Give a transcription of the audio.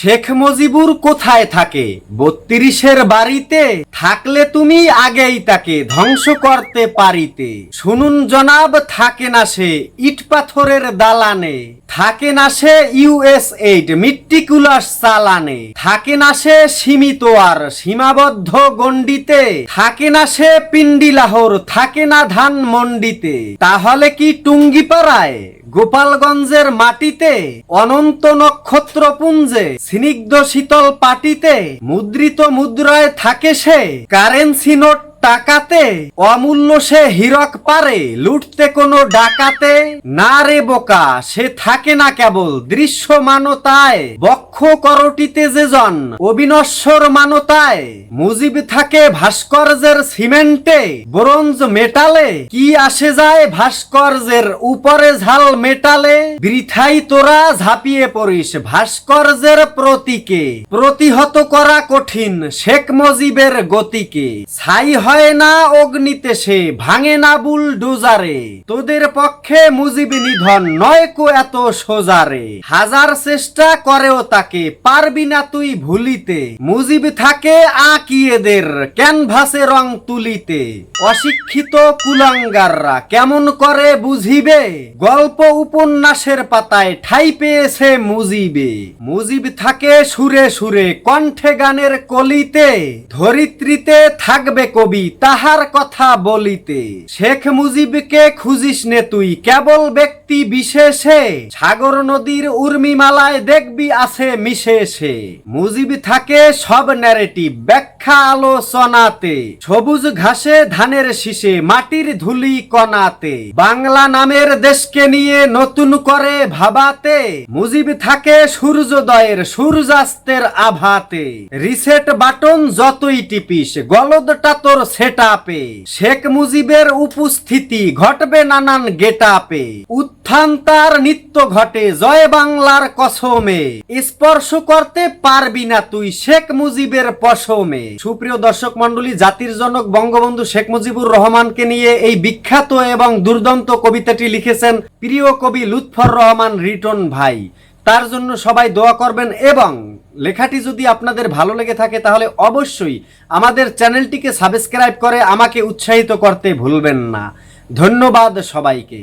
শেখ মুজিবুর কোথায় থাকে? বত্রিশের বাড়িতে? থাকলে তুমি আগেই তাকে ধ্বংস করতে পারিতে। শুনুন জনাব, থাকে না সে ইট পাথরের দালানে। থাকে না সে ইউএস এইট মিট্টিকুলাস চালানে। থাকে না সে সীমিত আর সীমাবদ্ধ গণ্ডিতে। থাকে না সে পিন্ডি লাহোর, থাকে না ধান মন্ডিতে তাহলে কি টুঙ্গিপাড়ায়, গোপালগঞ্জের মাটিতে অনন্ত নক্ষত্র পুঞ্জে স্নিগ্ধ শীতল পাটিতে মুদ্রিত মুদ্রায় থাকে সে। কারেন্সি নোট টাকাতে, অমূল্য সে হীরক পারে, লুটতে কোনো ডাকাতে। না রে বোকা, সে থাকে না কেবল দৃশ্য মানতায় বক্ষ করটিতে যে জন, অবিনশ্বর মানতায়। মুজিব থাকে ভাস্কর্যের সিমেন্টে, ব্রোঞ্জ মেটালে। কি আসে যায় ভাস্কর্যের উপরে ঝাল মেটালে। বৃথাই তোরা ঝাঁপিয়ে পড়িস ভাস্কর্যের প্রতীকে। প্রতিহত করা কঠিন শেখ মুজিবের গতিকে। ছাই হয় না অগ্নিতে সে ভাঙে না বুল ডোজারে তোদের পক্ষে মুজিব নিধন নয় কো এত সোজারে। হাজার চেষ্টা করেও তাকে পারবি না তুই ভুলিতে। মুজিব থাকে আঁকিয়েদের ক্যানভাসে রং তুলিতে। অশিক্ষিত কুলাঙ্গাররা কেমন করে বুঝিবে? গল্প উপন্যাসের পাতায় ঠাই পেয়েছে মুজিবে। মুজিব থাকে সুরে সুরে কণ্ঠে গানের কলিতে। ধরিত্রীতে থাকবে কবি তাহার কথা বলিতে। শেখ মুজিবকে খুঁজিস নে তুই কেবল ব্যক্তি বিশেষে। সাগর নদীর উর্মিমালায় দেখবি আছে মিশেষে। মুজিব থাকে সব ন্যারেটিভ ব্যাখ্যা আলোচনাতে। সবুজ ঘাসে ধানের শীষে, মাটির ধুলি কণাতে। বাংলা নামের দেশকে নিয়ে নতুন করে ভাবাতে। মুজিব থাকে সূর্যোদয়ের সূর্যাস্তের আভাতে। রিসেট বাটন যতই টিপিস গলদটা তোর সেটাপে শেখ মুজিবের উপস্থিতি ঘটবে নানান গেটাপে উত্থান তার নিত্য ঘটে, জয় বাংলার কসমে। স্পর্শ করতে পারবি না তুই শেখ মুজিবের পশমে। সুপ্রিয় দর্শক মন্ডলী জাতির জনক বঙ্গবন্ধু শেখ মুজিবুর রহমানকে নিয়ে এই বিখ্যাত এবং দুর্দান্ত কবিতাটি লিখেছেন প্রিয় কবি লুৎফর রহমান রিটন ভাই। তার জন্য সবাই দোয়া করবেন এবং লেখাটি যদি আপনাদের ভালো লেগে থাকে তাহলে অবশ্যই আমাদের চ্যানেলটিকে সাবস্ক্রাইব করে আমাকে উৎসাহিত করতে ভুলবেন না। ধন্যবাদ সবাইকে।